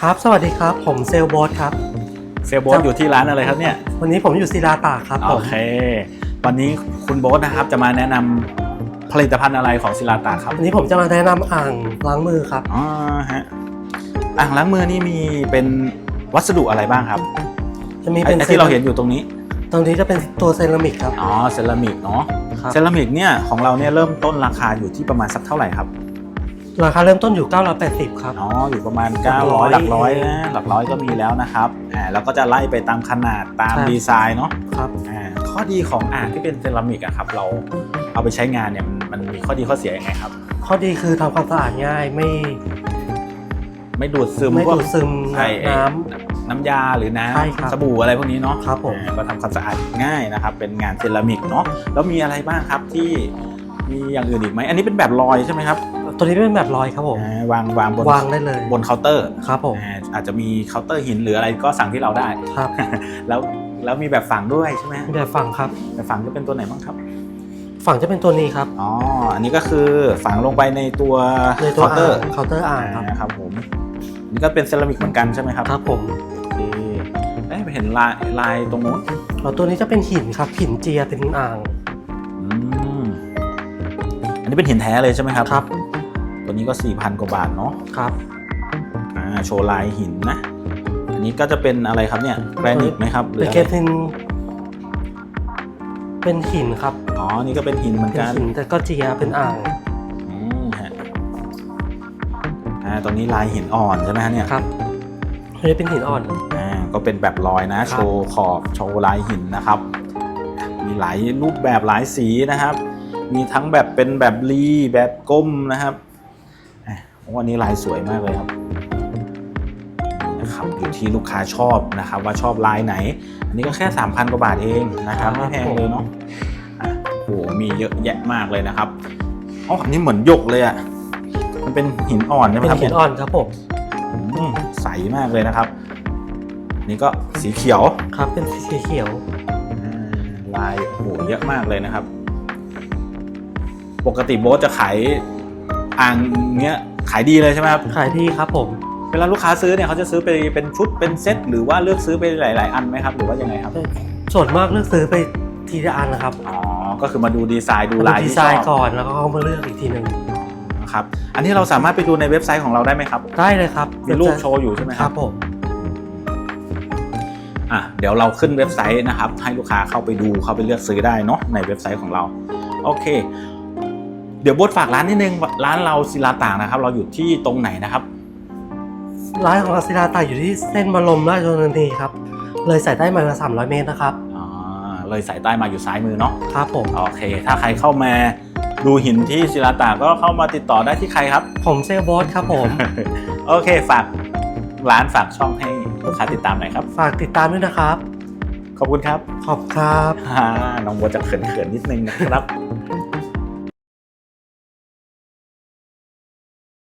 ครับ สวัสดีครับ ผมเซลลโบอสครับ เซลลโบสอยู่ที่ร้านอะไรครับเนี่ยวันนี้ผมอยู่ศิลาตากครับผโอมเค วันนี้คุณโบ๊ทนะครับจะมาแนะนำผลิตภัณฑ์อะไรของศิลาตาครับวันนี้ผมจะมาแนะนำอ่างล้างมือครับ อ๋อฮะอ่างล้างมือนี่มีเป็นวัสดุอะไรบ้างครับจะมีไอ้เป็นไอ้ที่เราเห็นอยู่ตรงนี้ตรงนี้จะเป็นตัวเซรามิกครับอ๋อเซรามิกเนาะครับเซรามิกเนี่ยของเราเนี่ยเริ่มต้นราคาอยู่ที่ประมาณสักเท่าไหร่ครับ ราคาเริ่มต้นอยู่ 980 ครับ อ๋ออยู่ประมาณหลักร้อย900 หลักร้อยนะหลักร้อยก็มีแล้วนะครับอ่าแล้วก็จะไล่ไปตามขนาดตามใช่ ดีไซน์เนาะครับ อ่าข้อดีของอ่างที่เป็นเซรามิกอะครับ เราเอาไปใช้งานเนี่ยมันมันมีข้อดีข้อเสียยังไงครับ ข้อดีคือทำความสะอาดง่ายไม่ไม่ดูดซึมไม่พวก ดูดซึมไอ้น้ น้ำยาหรือน้ใช่ครับำสบู่อะไรพวกนี้เนาะครับผมอ่าก็ทำความสะอาดง่ายนะครับ เป็นงานเซรามิกเนาะแล้วมีอะไรบ้างครับที่มีอย่างอื่นอีกไหมอันนี้เป็นแบบลอยใช่ไหมครับำ ตัวนี้เป็นแบบลอยครับผมอ่าวางวางบนวางได้เลยบนเคาน์เตอร์ครับผมอ่าอาจจะมีเคาน์เตอร์หินหรืออะไรก็สั่งที่เราได้ ครับ แล้วแล้วมีแบบฝังด้วยใช่ไหมมีแบบฝั่งครับแบบฝังจะเป็นตัวไหนบ้างครับฝั่งจะเป็นตัวนี้ครับอ๋ออันนี้ก็คือฝังลงไปในตัวในตัวเคาน์เตออ่าร์งเคาน์เตอร์อ่างครับครับผมอันนี้ก็เป็นเซรามิกเหมือนกันใช่ไหมครับครับผมโอเคเอ๊ะเห็นลายลายตรงนู้นแล้วตัวนี้จะเป็นหินครับหินเจียเป็นอ่างอืมอันนี้เป็นหินแท้เลยใช่ไหมครับครับ ตัวนี้ก็4,000กว่าบาทเนาะครับอ่าโชว์ลายหินนะ อันนี้ก็จะเป็นอะไรครับเนี่ยแกรนิตไหมครับหรืเป็นอเกอะไรทินเป็นหินครับอ๋อนี่ก็เป็นหินเหมือนเป็นกันหินแต่ก็เจียเป็นอ่างอืมฮะอ่าตรงนี้ลายหินอ่อนใช่ไหมฮะเนี่ยครับอันนี้เป็นหินอ่อน อ่าก็เป็นแบบลอยนะ ครับ โชว์ขอบโชว์ลายหินนะครับ มีหลายรูปแบบหลายสีนะครับ มีทั้งแบบเป็นแบบรีแบบก้มนะครับอะ วันนี้ลายสวยมากเลยครับนี่นะครับอยู่ที่ลูกค้าชอบนะครับ ว่าชอบลายไหน อันนี้ก็แค่ 3,000 กว่าบาทเองนะครับไม่แพงเลยเนาะอะโอ้โหมีเยอะแยะมากเลยนะครับอ๋ออันนี้เหมือนหยกเลยอะมันเป็นหินอ่อนใช่ไหมเป็นครับหินอ่อนครับผมอืมใสมากเลยนะครับ นี่ก็สีเขียวครับเป็นสีเขียวอ่าลายโอ้โหเยอะมากเลยนะครับ ปกติโบ๊ทจะขายอ่างเงี้ย ขายดีเลยใช่ไหมครับ ขายดีครับผม เวลาลูกค้าซื้อเนี่ยเขาจะซื้อไปเป็นชุดเป็นเซตหรือว่าเลือกซื้อไปหลาย ๆ อันไหมครับ หรือว่ายังไงครับ ส่วนมากเลือกซื้อไปทีละอันนะครับ อ๋อ ก็คือมาดูดีไซน์ดูลายดีที่ไซชอน์บก่อนแล้วก็เข้ามาเลือกอีกทีหนึ่งนะครับอันนี้เราสามารถไปดูในเว็บไซต์ของเราได้ไหมครับ ได้เลยครับ มีรูปโชว์อยู่ใช่ไหมคครัรับบผมอะเดี๋ยวเราขึ้นเว็บไซต์นะครับ ให้ลูกค้าเข้าไปดูเข้าไปเลือกซื้อได้เนาะในเว็บไซต์ของเรา โอเค เดี๋ยวโบทฝากร้านนิดนึงร้านเราศิลาต่างนะครับ เราอยู่ที่ตรงไหนนะครับ ร้านของเราศิลาตากอยู่ที่เส้นบรมราชชนนีครับ เลยสายใต้มาละ300เมตรนะครับอ่าเลยสายใต้มาอยู่ซ้ายมือเนาะครับผมโอเค ถ้าใครเข้ามาดูหินที่ศิลาต่างก็เข้ามาติดต่อได้ที่ใครครับ ผมเซลลโบอสครับผม โอเคฝากร้านฝากช่องให้ลูกค้าติดตามหน่อยครับ ฝากติดตามด้วยนะครับ ขอบคุณครับ ขอบคุณครับอ่าน้องโบทจะเขินๆนิดนึงนะครับ